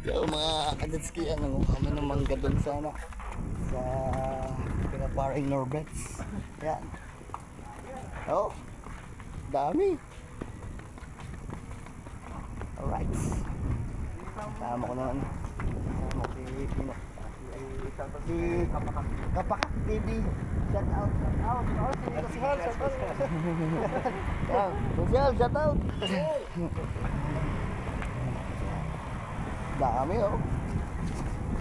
So mga kadetski, ano, kami ng mangga doon sa ano, sa pinaparing Norbets. Yan. Oh, dami. Alright. Tama ko naman. Tama ko si Pino. Si Kapak Kapak TV. Shout out, shout out. Oh, si Kasihan, shout out. Shout out. Dami oh.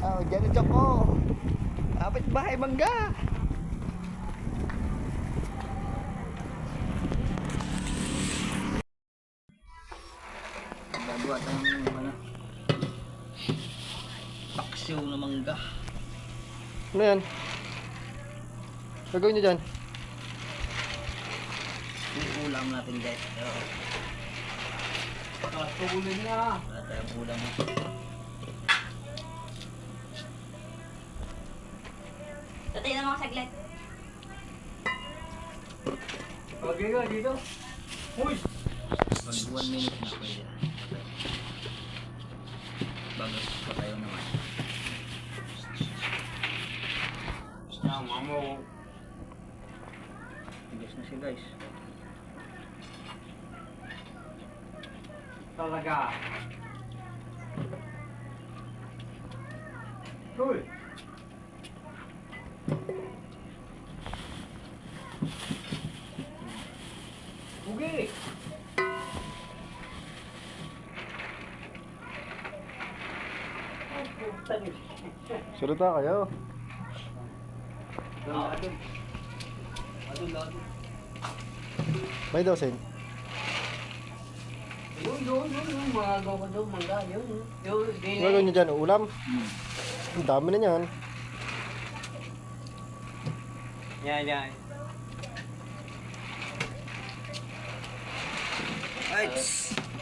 Oh, dyan yung Choco. Kapit bahay mangga. Gagawa tayo ng ano. Paksiw na mangga. Ano yan? Gagawin nyo dyan? Yung ulam natin guys. Pero, Tulin na. wala tayong ulam. Tatay na mga saglit. Okay ka dito. Uy! Pag one minute na pwede. Bago pa tayo naman. Tama mo. Bigas na siya guys. Talaga. Uy! Ugi! Salita kayo. May dosen. Yun, yun, yun, yun. Mga gawa doon, mangga. Yun, yun. Yun, gagawin nyo dyan? Ulam? Ang dami na yan. Yan, yan. Ay!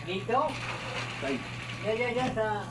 Dito? Yan, yan, yan. Sa